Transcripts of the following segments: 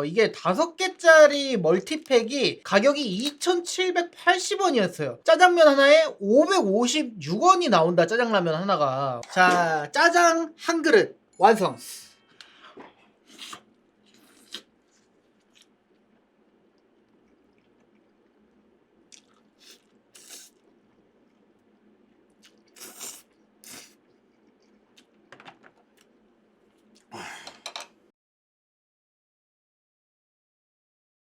어, 이게 다섯 개짜리 멀티팩이 가격이 2,780원이었어요. 짜장면 하나에 556원이 나온다. 짜장라면 하나가. 자, 짜장 한 그릇 완성.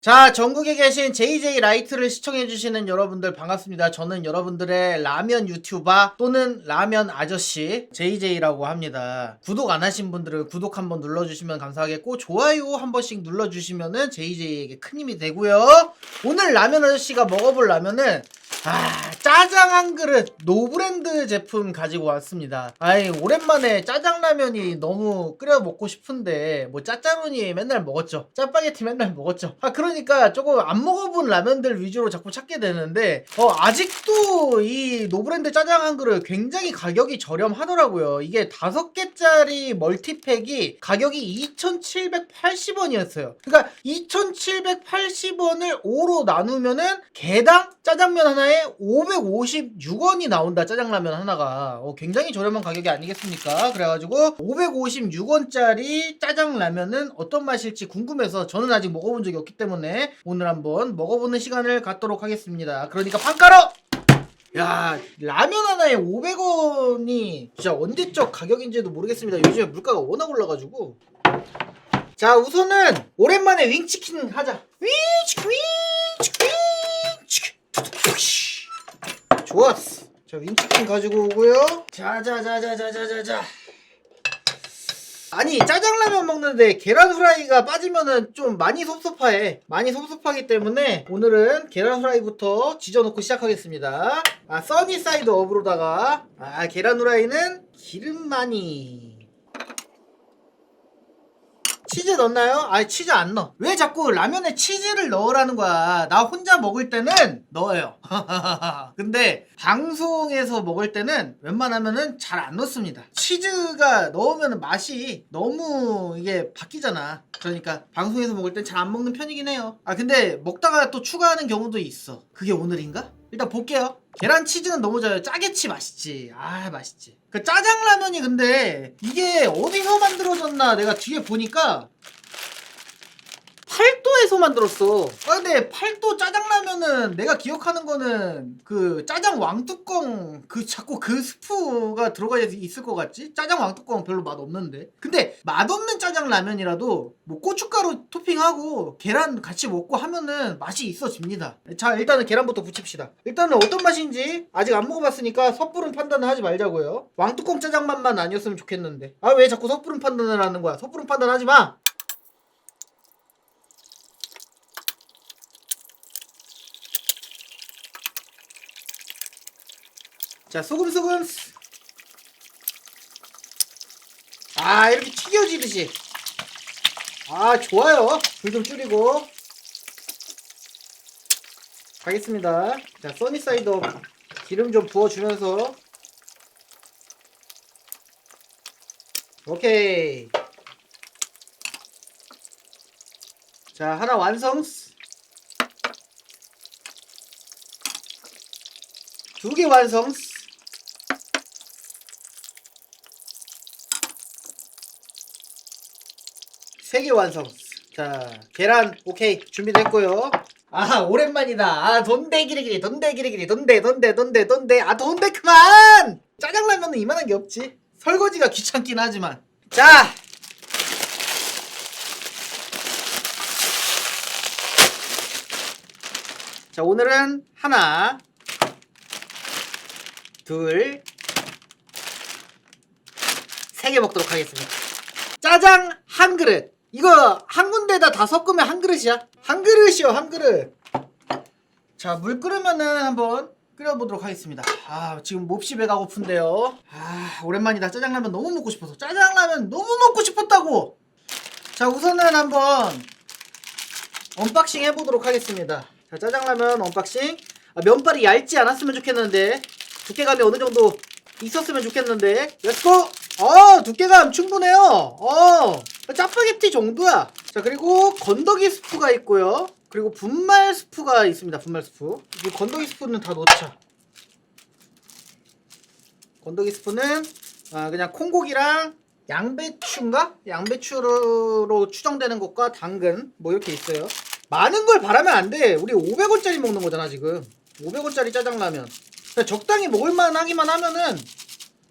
자, 전국에 계신 JJ 라이트를 시청해주시는 여러분들 반갑습니다. 저는 여러분들의 라면 유튜버 또는 라면 아저씨 JJ라고 합니다. 구독 안 하신 분들은 구독 한번 눌러주시면 감사하겠고, 좋아요 한 번씩 눌러주시면은 JJ에게 큰 힘이 되고요. 오늘 라면 아저씨가 먹어볼 라면은 아, 짜장 한 그릇 노브랜드 제품 가지고 왔습니다. 아이, 오랜만에 짜장라면이 너무 끓여 먹고 싶은데, 뭐 짜짜로니 맨날 먹었죠. 짜파게티 맨날 먹었죠. 아, 그러니까 조금 안 먹어본 라면들 위주로 자꾸 찾게 되는데, 어, 아직도 이 노브랜드 짜장 한 그릇 굉장히 가격이 저렴하더라고요. 이게 다섯 개짜리 멀티팩이 가격이 2,780원이었어요. 그러니까 2,780원을 5로 나누면은 개당 짜장면 하나에 556원이 나온다. 짜장라면 하나가. 어, 굉장히 저렴한 가격이 아니겠습니까? 그래가지고 556원짜리 짜장라면은 어떤 맛일지 궁금해서 저는 아직 먹어본 적이 없기 때문에 오늘 한번 먹어보는 시간을 갖도록 하겠습니다. 그러니까 판가로! 야 라면 하나에 500원이 진짜 언제적 가격인지도 모르겠습니다. 요즘에 물가가 워낙 올라가지고 자 우선은 오랜만에 윙치킨 하자. 윙치킨 윙치킨 좋았어. 자 윙치킨 가지고 오고요. 자자자자자자자자. 아니 짜장라면 먹는데 계란 후라이가 빠지면은 좀 많이 섭섭해 많이 섭섭하기 때문에 오늘은 계란 후라이부터 지져놓고 시작하겠습니다 아 써니사이드 업으로다가 아 계란 후라이는 기름 많이 치즈 넣나요? 아니 치즈 안 넣어. 왜 자꾸 라면에 치즈를 넣으라는 거야? 나 혼자 먹을 때는 넣어요. 근데 방송에서 먹을 때는 웬만하면은 잘 안 넣습니다. 치즈가 넣으면 맛이 너무 이게 바뀌잖아. 그러니까 방송에서 먹을 땐 잘 안 먹는 편이긴 해요. 아 근데 먹다가 또 추가하는 경우도 있어. 그게 오늘인가? 일단 볼게요 계란 치즈는 너무 좋아요. 짜게치 맛있지. 아 맛있지. 그 짜장라면이 근데 이게 어디서 만들어졌나 내가 뒤에 보니까 팔도에서 만들었어. 아 근데 팔도 짜장라면은 내가 기억하는 거는 그 짜장 왕뚜껑 그 자꾸 그 스프가 들어가 있을 것 같지? 짜장 왕뚜껑 별로 맛 없는데. 근데 맛없는 짜장라면이라도 뭐 고춧가루 토핑하고 계란 같이 먹고 하면은 맛이 있어집니다. 자 일단은 계란부터 붙입시다. 일단은 어떤 맛인지 아직 안 먹어봤으니까 섣부른 판단을 하지 말자고요. 왕뚜껑 짜장 맛만 아니었으면 좋겠는데. 아 왜 자꾸 섣부른 판단을 하는 거야? 섣부른 판단하지 마. 자 소금 소금. 아 이렇게 튀겨지듯이. 아 좋아요. 불 좀 줄이고. 가겠습니다. 자 써니사이드 기름 좀 부어주면서. 오케이. 자 하나 완성. 두 개 완성 세 개 완성. 자, 계란 오케이 준비됐고요. 아 오랜만이다. 아 돈대 기리기리 돈대 기리기리 돈대 돈대 돈대 돈대 아 돈대 그만. 짜장라면은 이만한 게 없지. 설거지가 귀찮긴 하지만. 자. 자 오늘은 하나 둘 세 개 먹도록 하겠습니다. 짜장 한 그릇. 이거 한 군데다 다 섞으면 한 그릇이야. 한 그릇이요, 한 그릇. 자, 물 끓으면은 한번 끓여보도록 하겠습니다. 아, 지금 몹시 배가 고픈데요. 아, 오랜만이다. 짜장라면 너무 먹고 싶어서. 짜장라면 너무 먹고 싶었다고! 자, 우선은 한번 언박싱 해보도록 하겠습니다. 자, 짜장라면 언박싱. 아, 면발이 얇지 않았으면 좋겠는데, 두께감이 어느 정도 있었으면 좋겠는데, 렛츠고! 어, 두께감 충분해요. 어, 짜파게티 정도야. 자, 자 그리고 건더기 스프가 있고요. 그리고 분말 스프가 있습니다. 분말 스프. 이 건더기 스프는 다 넣자. 건더기 스프는 아, 그냥 콩고기랑 양배추인가? 양배추로 추정되는 것과 당근 뭐 이렇게 있어요. 많은 걸 바라면 안 돼. 우리 500원짜리 먹는 거잖아 지금. 500원짜리 짜장라면. 그냥 적당히 먹을만 하기만 하면은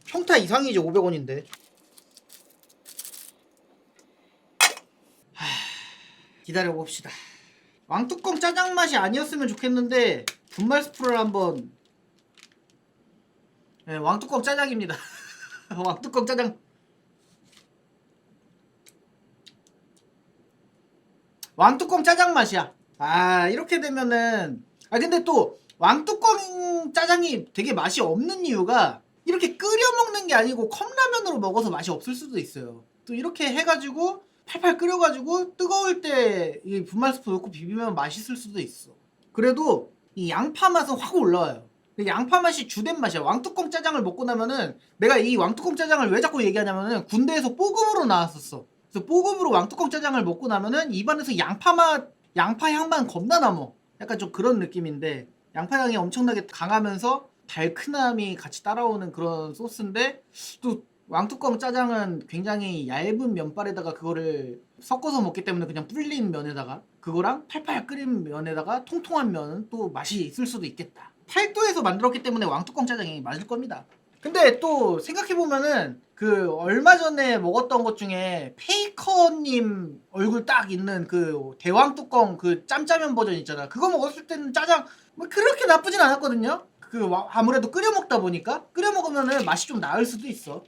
평타 이상이지 500원인데. 기다려 봅시다. 왕뚜껑 짜장 맛이 아니었으면 좋겠는데 분말 스프를 한번 네, 왕뚜껑 짜장입니다. 왕뚜껑 짜장. 왕뚜껑 짜장 맛이야. 아 이렇게 되면은 아 근데 또 왕뚜껑 짜장이 되게 맛이 없는 이유가 이렇게 끓여 먹는 게 아니고 컵라면으로 먹어서 맛이 없을 수도 있어요. 또 이렇게 해가지고 팔팔 끓여가지고 뜨거울 때 이 분말 스프 넣고 비비면 맛있을 수도 있어. 그래도 이 양파 맛은 확 올라와요. 양파 맛이 주된 맛이야. 왕뚜껑 짜장을 먹고 나면은 내가 이 왕뚜껑 짜장을 왜 자꾸 얘기하냐면은 군대에서 뽀금으로 나왔었어. 그래서 뽀금으로 왕뚜껑 짜장을 먹고 나면은 입안에서 양파 맛, 양파 향만 겁나 남어. 약간 좀 그런 느낌인데 양파 향이 엄청나게 강하면서 달큰함이 같이 따라오는 그런 소스인데 또 왕뚜껑 짜장은 굉장히 얇은 면발에다가 그거를 섞어서 먹기 때문에 그냥 불린 면에다가 그거랑 팔팔 끓인 면에다가 통통한 면은 또 맛이 있을 수도 있겠다. 팔도에서 만들었기 때문에 왕뚜껑 짜장이 맞을 겁니다. 근데 또 생각해보면은 그 얼마 전에 먹었던 것 중에 페이커님 얼굴 딱 있는 그 대왕 뚜껑 그 짬짜면 버전 있잖아. 그거 먹었을 때는 짜장 뭐 그렇게 나쁘진 않았거든요. 그 와- 아무래도 끓여 먹다 보니까 끓여 먹으면은 맛이 좀 나을 수도 있어.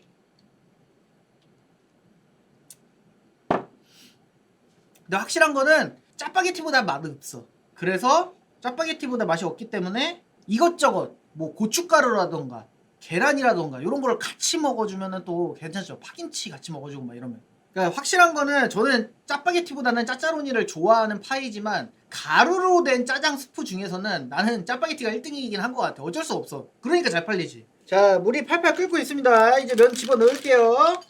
근데 확실한 거는 짜파게티보다 맛은 없어. 그래서 짜파게티보다 맛이 없기 때문에 이것저것 뭐 고춧가루라던가 계란이라던가 이런 걸 같이 먹어주면은 또 괜찮죠. 파김치 같이 먹어주고 막 이러면. 그러니까 확실한 거는 저는 짜파게티보다는 짜짜로니를 좋아하는 파이지만 가루로 된 짜장 스프 중에서는 나는 짜파게티가 1등이긴 한 것 같아. 어쩔 수 없어. 그러니까 잘 팔리지. 자, 물이 팔팔 끓고 있습니다. 이제 면 집어 넣을게요.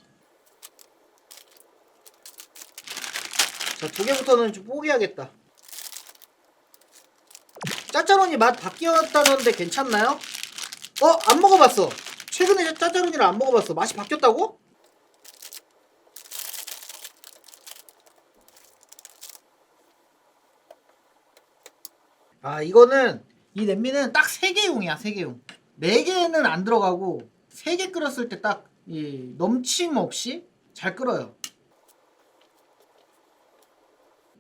자, 두 개부터는 좀 포기하겠다. 짜짜로니 맛 바뀌었다는데 괜찮나요? 어? 안 먹어봤어. 최근에 짜짜로니를 안 먹어봤어. 맛이 바뀌었다고? 아 이거는 이 냄비는 딱 3개용이야 3개용 4개는 안 들어가고 3개 끓였을 때 딱 이 넘침 없이 잘 끓어요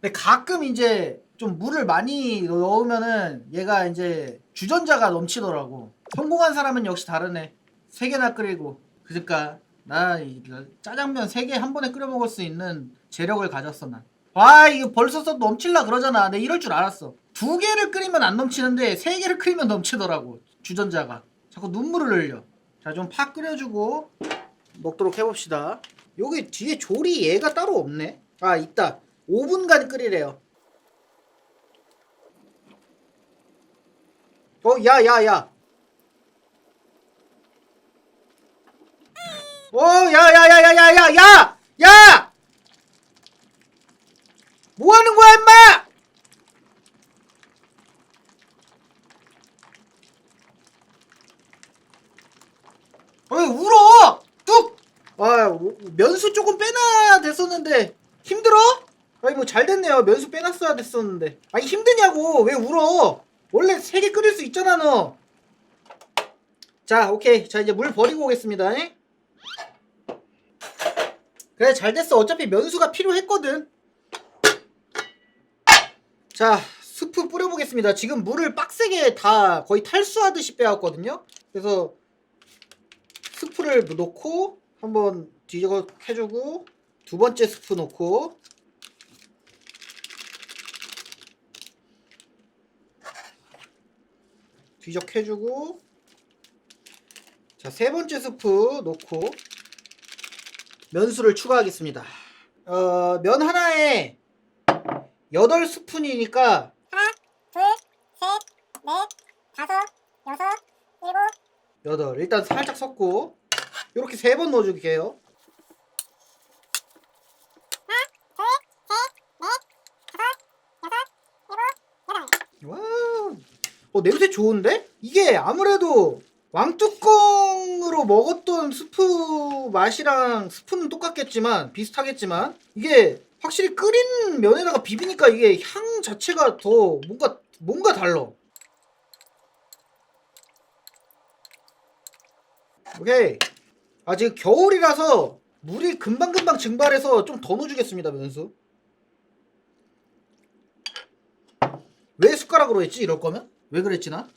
근데 가끔 이제 좀 물을 많이 넣으면은 얘가 이제 주전자가 넘치더라고. 성공한 사람은 역시 다르네. 세 개나 끓이고. 그러니까 나 이 짜장면 세 개 한 번에 끓여 먹을 수 있는 재력을 가졌어 난. 와 이거 벌써 써 넘칠라 그러잖아. 내 이럴 줄 알았어. 두 개를 끓이면 안 넘치는데 세 개를 끓이면 넘치더라고. 주전자가. 자꾸 눈물을 흘려. 자 좀 팍 끓여주고 먹도록 해봅시다. 여기 뒤에 조리 얘가 따로 없네. 아 있다. 5분간 끓이래요. 어, 야, 야, 야. 어, 야, 야, 야, 야, 야, 야, 야! 야! 뭐 하는 거야, 임마! 왜 울어? 뚝! 아, 면수 조금 빼놔야 됐었는데 힘들어? 뭐잘 됐네요. 면수 빼놨어야 됐었는데. 아니 힘드냐고? 왜 울어? 원래 세 개 끓일 수 있잖아 너. 자, 오케이. 자 이제 물 버리고 오겠습니다. 에? 그래 잘 됐어. 어차피 면수가 필요했거든. 자, 스프 뿌려보겠습니다. 지금 물을 빡세게 다 거의 탈수하듯이 빼왔거든요. 그래서 스프를 넣고 한번 뒤집어 해주고 두 번째 스프 넣고 뒤적해주고 자 세 번째 스프 넣고 면수를 추가하겠습니다. 어, 면 하나에 8스푼이니까 하나, 둘, 셋, 넷, 다섯, 여섯, 일곱, 8 일단 살짝 섞고 이렇게 세 번 넣어줄게요 하나, 둘, 셋, 넷, 와우. 어, 냄새 좋은데? 이게 아무래도 왕뚜껑으로 먹었던 스프 맛이랑 스프는 똑같겠지만 비슷하겠지만 이게 확실히 끓인 면에다가 비비니까 이게 향 자체가 더 뭔가 뭔가 달라. 오케이. 아 지금 겨울이라서 물이 금방금방 증발해서 좀 더 넣어주겠습니다 면수. 왜 숟가락으로 했지 이럴 거면? 왜 그랬지 나?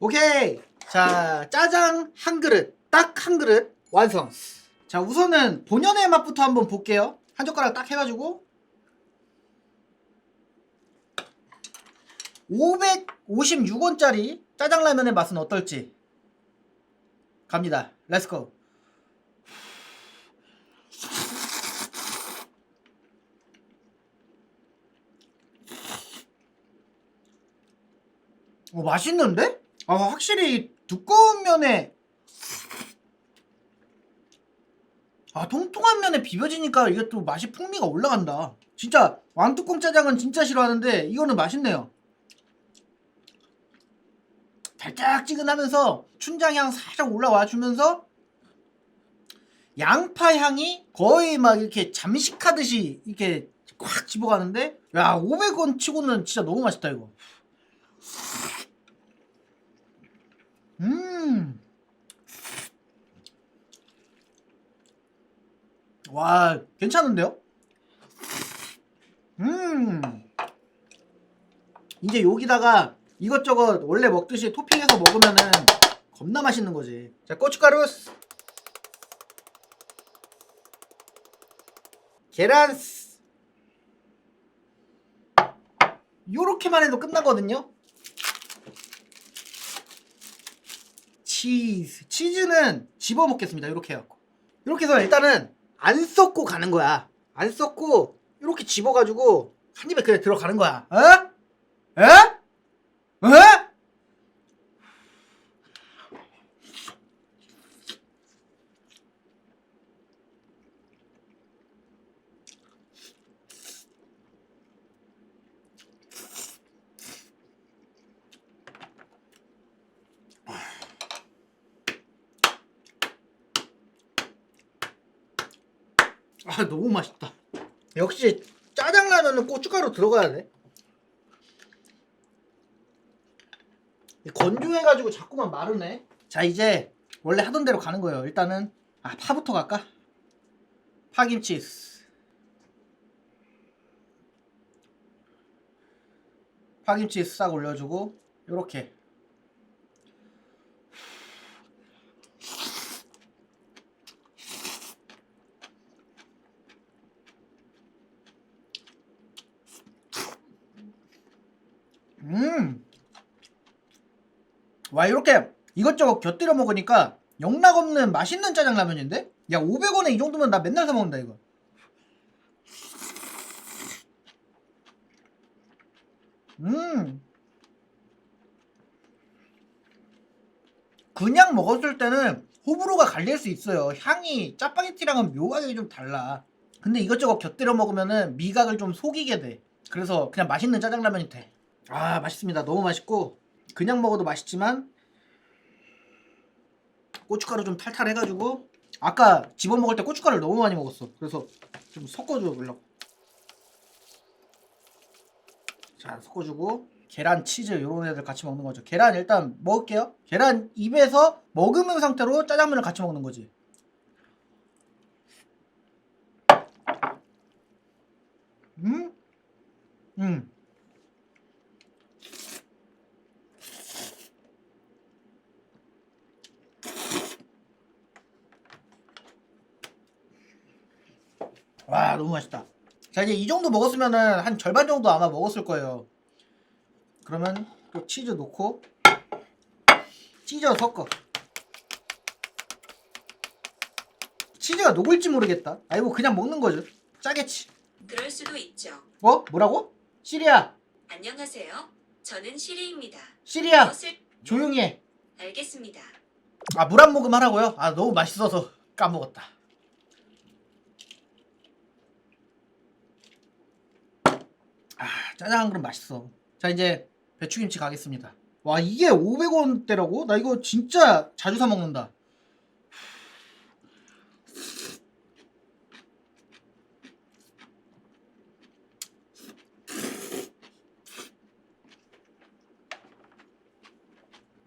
오케이! 자 짜장 한 그릇 딱 한 그릇 완성. 자 우선은 본연의 맛부터 한번 볼게요. 한 젓가락 딱 해가지고. 556원짜리 짜장라면의 맛은 어떨지. 갑니다. 렛츠고 어, 맛있는데? 아, 확실히 두꺼운 면에 아, 통통한 면에 비벼지니까 이게 또 맛이 풍미가 올라간다. 진짜 왕뚜껑 짜장은 진짜 싫어하는데 이거는 맛있네요. 달짝지근하면서 춘장향 살짝 올라와 주면서 양파 향이 거의 막 이렇게 잠식하듯이 이렇게 꽉 집어가는데 야 500원 치고는 진짜 너무 맛있다 이거. 음. 와, 괜찮은데요? 음. 이제 여기다가 이것저것 원래 먹듯이 토핑해서 먹으면은 겁나 맛있는 거지. 자, 고춧가루. 계란. 요렇게만 해도 끝나거든요. 치즈. 치즈는 집어 먹겠습니다. 이렇게 해갖고. 이렇게 해서 일단은 안 섞고 가는 거야. 안 섞고 이렇게 집어가지고 한 입에 그냥 들어가는 거야. 어? 에? 에? 아 너무 맛있다. 역시 짜장라면은 고춧가루 들어가야 돼. 건조해가지고 자꾸만 마르네. 자 이제 원래 하던 대로 가는 거예요. 일단은 아 파부터 갈까? 파김치. 파김치 싹 올려주고 요렇게 음. 와 이렇게 이것저것 곁들여 먹으니까 영락 없는 맛있는 짜장라면인데? 야 500원에 이 정도면 나 맨날 사 먹는다 이거. 음. 그냥 먹었을 때는 호불호가 갈릴 수 있어요. 향이 짜파게티랑은 묘하게 좀 달라. 근데 이것저것 곁들여 먹으면은 미각을 좀 속이게 돼. 그래서 그냥 맛있는 짜장라면이 돼. 아 맛있습니다. 너무 맛있고 그냥 먹어도 맛있지만 고춧가루 좀 탈탈 해가지고 아까 집어 먹을 때 고춧가루를 너무 많이 먹었어. 그래서 좀 섞어줘 보려고. 자 섞어주고 계란 치즈 이런 애들 같이 먹는 거죠. 계란 일단 먹을게요. 계란 입에서 머금은 상태로 짜장면을 같이 먹는 거지. 음? 음. 와 너무 맛있다. 자 이제 이 정도 먹었으면은 한 절반 정도 아마 먹었을 거예요. 그러면 또 치즈 넣고 찢어 섞어. 치즈가 녹을지 모르겠다. 아이 뭐 그냥 먹는 거죠. 짜겠지. 그럴 수도 있죠. 어? 뭐라고? 시리야. 안녕하세요. 저는 시리입니다. 시리야. 무엇을 조용히 해. 알겠습니다. 아 물 한 모금 하라고요? 아 너무 맛있어서 까먹었다. 짜장 한 그릇 맛있어. 자 이제 배추김치 가겠습니다. 와 이게 500원대라고? 나 이거 진짜 자주 사 먹는다.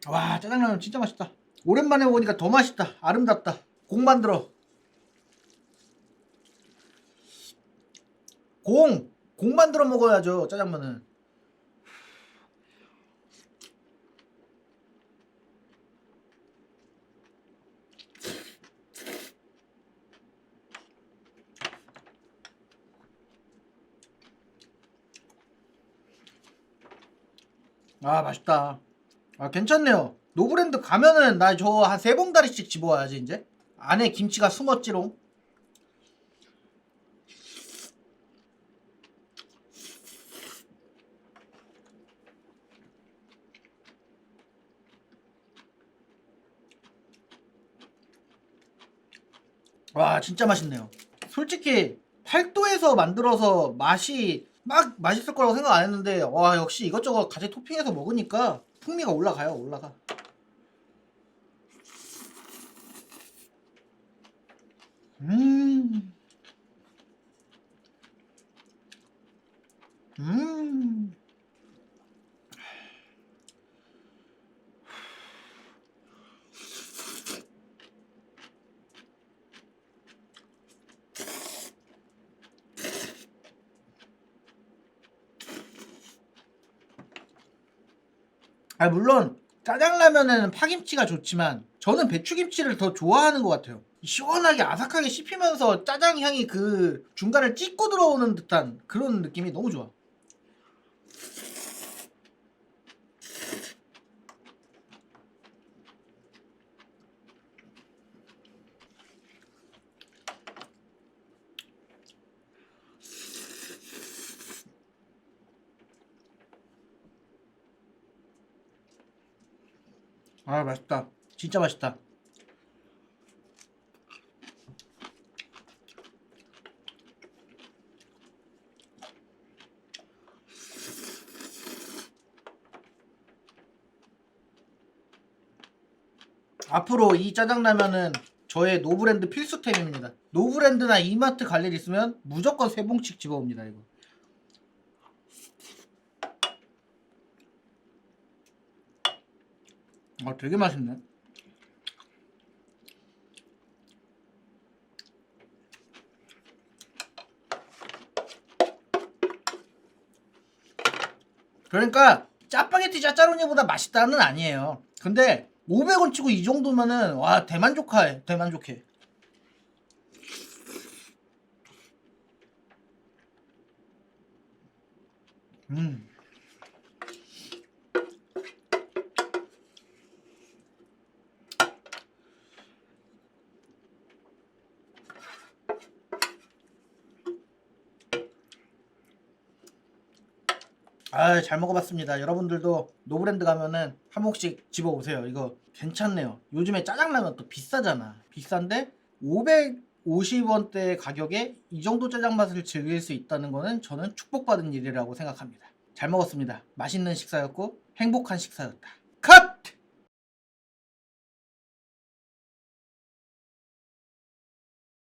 와 짜장라면 진짜 맛있다. 오랜만에 먹으니까 더 맛있다. 아름답다. 공 만들어. 공! 공 만들어 먹어야죠 짜장면은. 아 맛있다. 아 괜찮네요. 노브랜드 가면은 나 저 한 세 봉다리씩 집어와야지 이제. 안에 김치가 숨었지롱. 와 진짜 맛있네요. 솔직히 팔도에서 만들어서 맛이 막 맛있을 거라고 생각 안 했는데 와 역시 이것저것 같이 토핑해서 먹으니까 풍미가 올라가요 올라가. 음. 음. 아 물론 짜장라면에는 파김치가 좋지만 저는 배추김치를 더 좋아하는 것 같아요. 시원하게 아삭하게 씹히면서 짜장 향이 그 중간을 찍고 들어오는 듯한 그런 느낌이 너무 좋아. 아 맛있다. 진짜 맛있다. 앞으로 이 짜장라면은 저의 노브랜드 필수템입니다. 노브랜드나 이마트 갈 일 있으면 무조건 세 봉씩 집어옵니다 이거. 아 되게 맛있네. 그러니까 짜파게티 짜짜로니보다 맛있다는 아니에요. 근데 500원 치고 이 정도면은 와 대만족해 대만족해. 음. 아, 잘 먹어봤습니다. 여러분들도 노브랜드 가면은 한 몫씩 집어 오세요. 이거 괜찮네요. 요즘에 짜장라면 또 비싸잖아. 비싼데 550원대 가격에 이 정도 짜장 맛을 즐길 수 있다는 거는 저는 축복받은 일이라고 생각합니다. 잘 먹었습니다. 맛있는 식사였고 행복한 식사였다. 컷!